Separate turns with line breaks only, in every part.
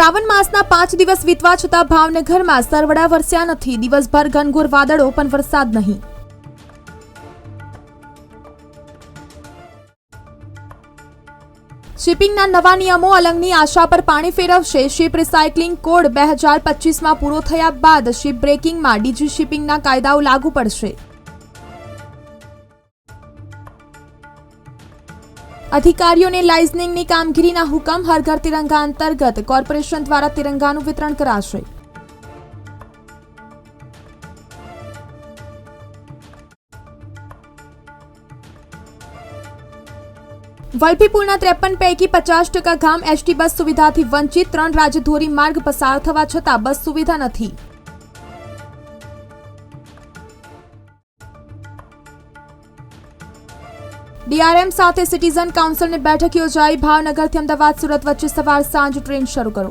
શ્રાવણ માસના પાંચ દિવસ વીતવા છતાં ભાવનગરમાં સરવડા વરસ્યા નથી. દિવસભર ઘનઘોર વાદળો, પણ વરસાદ નહીં. શિપિંગના નવા નિયમો અલંગની આશા પર પાણી ફેરવશે. શિપ રિસાયકલિંગ કોડ બે હજાર પચીસમાં પૂરો થયા બાદ શિપ બ્રેકિંગમાં ડીજી શિપિંગના કાયદાઓ લાગુ પડશે. અધિકારીઓને લાઇઝનિંગની કામગીરીના હુકમ હર ઘર તિરંગા અંતર્ગત કોર્પોરેશન દ્વારા તિરંગાનું વિતરણ કરાશે. વલભીપુરના ત્રેપન પૈકી પચાસ ટકા ગામ એસટી બસ સુવિધાથી વંચિત ત્રણ રાજધોરી માર્ગ પસાર થવા છતાં બસ સુવિધા નથી. ડીઆરએમ સાથે સિટીઝન કાઉન્સિલની બેઠક યોજાઈ. ભાવનગરથી અમદાવાદ સુરત વચ્ચે સવાર સાંજ ટ્રેન શરૂ કરો.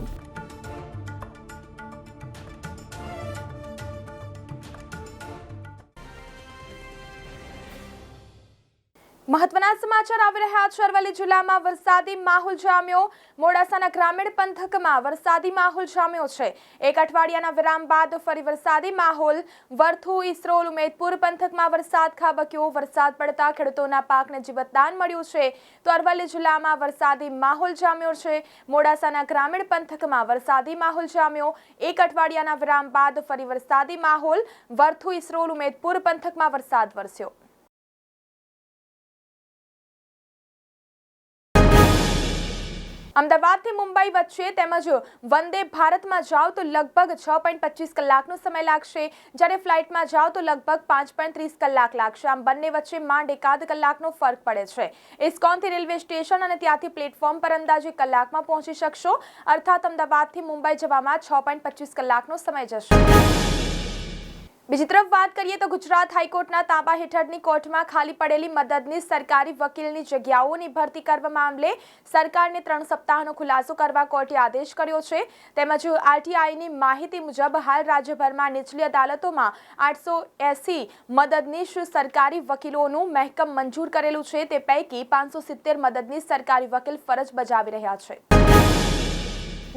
મહત્વના સમાચાર આવી રહ્યા છે. અરવલ્લી જિલ્લામાં વરસાદી માહોલ જામ્યો. મોડાસાના ગ્રામીણ પંથકમાં વરસાદી માહોલ જામ્યો છે. એક અઠવાડિયાના વિરામ બાદ ફરી વરસાદી માહોલ. વરથુ ઇસરોલ ઉમેદપુર પંથકમાં વરસાદ ખાબક્યો. વરસાદ પડતા ખેડૂતોના પાકને જીવતદાન મળ્યું છે. તો અરવલ્લી જિલ્લામાં વરસાદી માહોલ જામ્યો છે. મોડાસાના ગ્રામીણ પંથકમાં વરસાદી માહોલ જામ્યો. એક અઠવાડિયાના વિરામ બાદ ફરી વરસાદી માહોલ. વરથુ ઇસરોલ ઉમેદપુર પંથકમાં વરસાદ વરસ્યો. અમદાવાદથી મુંબઈ વચ્ચે તેમજ વંદે ભારતમાં જાઓ તો લગભગ છ પોઈન્ટ પચીસ કલાકનો સમય લાગશે. જ્યારે ફ્લાઇટમાં જાઓ તો લગભગ પાંચ પોઈન્ટ ત્રીસ કલાક લાગશે. આમ બંને વચ્ચે માંડ એકાદ કલાકનો ફરક પડે છે. ઇસ્કોનથી રેલવે સ્ટેશન અને ત્યાંથી પ્લેટફોર્મ પર અંદાજે કલાકમાં પહોંચી શકશો. અર્થાત અમદાવાદથી મુંબઈ જવામાં છ પોઈન્ટ પચીસ કલાકનો સમય જશે. બીજી તરફ વાત કરીએ તો ગુજરાત હાઈકોર્ટના તાબા હેઠળની કોર્ટમાં ખાલી પડેલી મદદની સરકારી વકીલની જગ્યાઓની ભરતી કરવા મામલે સરકારને ત્રણ સપ્તાહનો ખુલાસો કરવા કોર્ટે આદેશ કર્યો છે. તેમજ આરટીઆઈની માહિતી મુજબ હાલ રાજ્યભરમાં નીચલી અદાલતોમાં આઠસો એસી મદદનીશ સરકારી વકીલોનું મહેકમ મંજૂર કરેલું છે. તે પૈકી પાંચસો સિત્તેર મદદનીશ સરકારી વકીલ ફરજ બજાવી રહ્યા છે.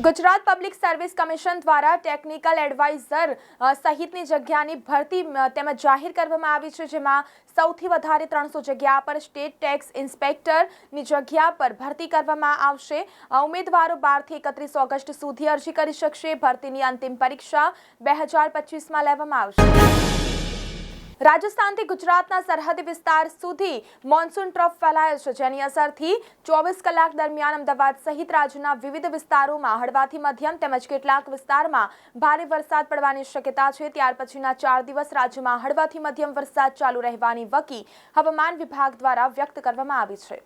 ગુજરાત પબ્લિક સર્વિસ કમિશન દ્વારા ટેકનિકલ એડવાઇઝર સહિતની જગ્યાની ભરતી તેમજ જાહેર કરવામાં આવી છે, જેમાં સૌથી વધારે ત્રણસો જગ્યા પર સ્ટેટ ટેક્સ ઇન્સ્પેક્ટરની જગ્યા પર ભરતી કરવામાં આવશે. ઉમેદવારો બારથી એકત્રીસ ઓગસ્ટ સુધી અરજી કરી શકશે. ભરતીની અંતિમ પરીક્ષા બે હજાર પચીસમાં લેવામાં આવશે. રાજસ્થાનથી ગુજરાતના સરહદી વિસ્તાર સુધી મોન્સૂન ટ્રફ ફેલાયો છે, જેની અસરથી ચોવીસ કલાક દરમિયાન અમદાવાદ સહિત રાજ્યના વિવિધ વિસ્તારોમાં હળવાથી મધ્યમ તેમજ કેટલાક વિસ્તારમાં ભારે વરસાદ પડવાની શક્યતા છે. ત્યાર પછીના ચાર દિવસ રાજ્યમાં હળવાથી મધ્યમ વરસાદ ચાલુ રહેવાની વકી હવામાન વિભાગ દ્વારા વ્યક્ત કરવામાં આવી છે.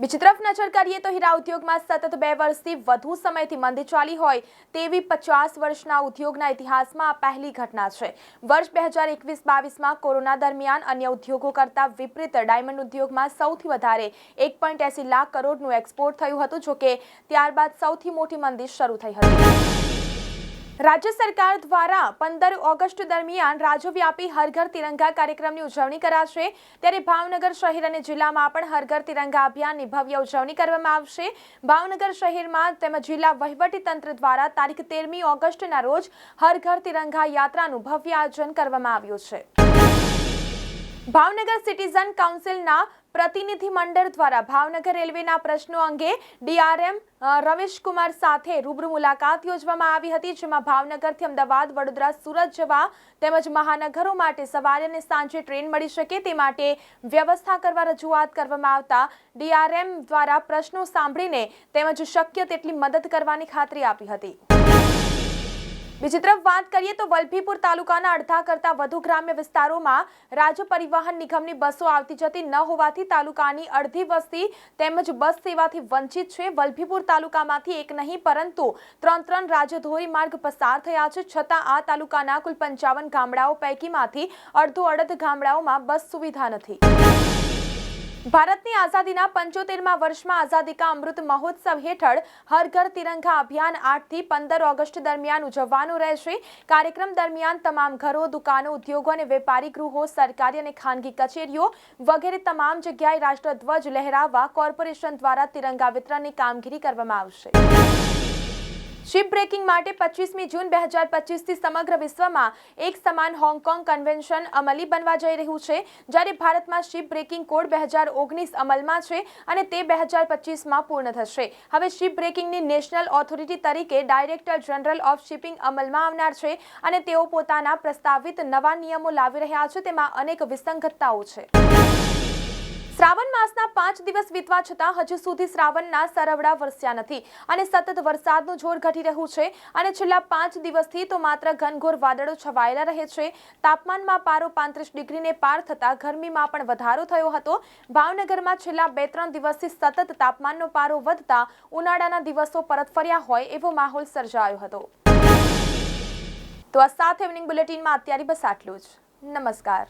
બીજી તરફ નજર કરીએ તો હીરા ઉદ્યોગમાં સતત બે વર્ષથી વધુ સમયથી મંદી ચાલી હોય તેવી પચાસ વર્ષના ઉદ્યોગના ઇતિહાસમાં આ પહેલી ઘટના છે. વર્ષ બે હજાર એકવીસ બાવીસમાં કોરોના દરમિયાન અન્ય ઉદ્યોગો કરતાં વિપરીત ડાયમંડ ઉદ્યોગમાં સૌથી વધારે એક પોઈન્ટ એસી લાખ કરોડનું એક્સપોર્ટ થયું હતું, જોકે ત્યારબાદ સૌથી મોટી મંદી શરૂ થઈ હતી. રાજ્ય સરકાર દ્વારા પંદર ઓગસ્ટ દરમિયાન રાજ્યવ્યાપી હરઘર તિરંગા કાર્યક્રમની ઉજવણી કરાશે. ત્યારે ભાવનગર શહેર અને જિલ્લામાં પણ હરઘર તિરંગા અભિયાનની ભવ્ય ઉજવણી કરવામાં આવશે. ભાવનગર શહેરમાં તેમજ જિલ્લા વહીવટી તંત્ર દ્વારા તારીખ તેરમી ઓગસ્ટના રોજ હર ઘર તિરંગા યાત્રાનું ભવ્ય આયોજન કરવામાં આવ્યું છે. ભાવનગર સિટીઝન કાઉન્સિલના પ્રતિનિધિ મંડળ દ્વારા ભાવનગર રેલવેના પ્રશ્નો અંગે ડીઆરએમ રમેશ સાથે રૂબરૂ મુલાકાત યોજવામાં આવી હતી, જેમાં ભાવનગરથી અમદાવાદ, વડોદરા, સુરત જવા તેમજ મહાનગરો માટે સવારે અને સાંજે ટ્રેન મળી શકે તે માટે વ્યવસ્થા કરવા રજૂઆત કરવામાં આવતા ડીઆરએમ દ્વારા પ્રશ્નો સાંભળીને તેમજ શક્ય તેટલી મદદ કરવાની ખાતરી આપી હતી. બીજી તરફ વાત કરીએ તો વલભીપુર તાલુકાના અડધા કરતા વધુ ગ્રામ્ય વિસ્તારોમાં રાજ્ય પરિવહન નિગમની બસો આવતી જતી ન હોવાથી તાલુકાની અડધી વસ્તી તેમજ બસ સેવાથી વંચિત છે. વલભીપુર તાલુકામાંથી એક નહીં, પરંતુ ત્રણ ત્રણ રાજ્ય ધોરીમાર્ગ પસાર થયા છે. છતાં આ તાલુકાના કુલ પંચાવન ગામડાઓ પૈકીમાંથી અડધો અડધ ગામડાઓમાં બસ સુવિધા નથી. ભારતની આઝાદીના પંચોતેરમાં વર્ષમાં આઝાદી કા અમૃત મહોત્સવ હેઠળ હર ઘર તિરંગા અભિયાન આઠથી પંદર ઓગસ્ટ દરમિયાન ઉજવવાનું રહેશે. કાર્યક્રમ દરમિયાન તમામ ઘરો, દુકાનો, ઉદ્યોગો અને વેપારી ગૃહો, સરકારી અને ખાનગી કચેરીઓ વગેરે તમામ જગ્યાએ રાષ્ટ્રધ્વજ લહેરાવવા કોર્પોરેશન દ્વારા તિરંગા વિતરણની કામગીરી કરવામાં આવશે. શિપ બ્રેકિંગ માટે પચીસમી જૂન બે હજાર પચીસથી સમગ્ર વિશ્વમાં એક સમાન હોંગકોંગ કન્વેન્શન અમલી બનવા જઈ રહ્યું છે. જ્યારે ભારતમાં શિપ બ્રેકિંગ કોડ બે હજાર ઓગણીસ અમલમાં છે અને તે બે હજાર પચીસમાં પૂર્ણ થશે. હવે શિપ બ્રેકિંગની નેશનલ ઓથોરિટી તરીકે ડાયરેક્ટર જનરલ ઓફ શિપિંગ અમલમાં આવનાર છે અને તેઓ પોતાના પ્રસ્તાવિત નવા નિયમો લાવી રહ્યા છે. તેમાં અનેક વિસંગતતાઓ છે. શ્રાવણ માસના પાંચ દિવસ વીતવા છતાં હજુ સુધી શ્રાવણના સરવડા વરસ્યા નથી અને સતત વરસાદનું જોર ઘટી રહ્યું છે અને છેલ્લા પાંચ દિવસથી તો માત્ર ઘનઘોર વાદળો છવાયેલા રહે છે. તાપમાનમાં પારો પાંત્રીસ ડિગ્રીને પાર થતાં ગરમીમાં પણ વધારો થયો હતો. ભાવનગરમાં છેલ્લા બે ત્રણ દિવસથી સતત તાપમાનનો પારો વધતા ઉનાળાના દિવસો પરત ફર્યા હોય એવો માહોલ સર્જાયો હતો. તો આ સાથે ઇવનિંગ બુલેટિનમાં અત્યારે બસ આટલું જ. નમસ્કાર.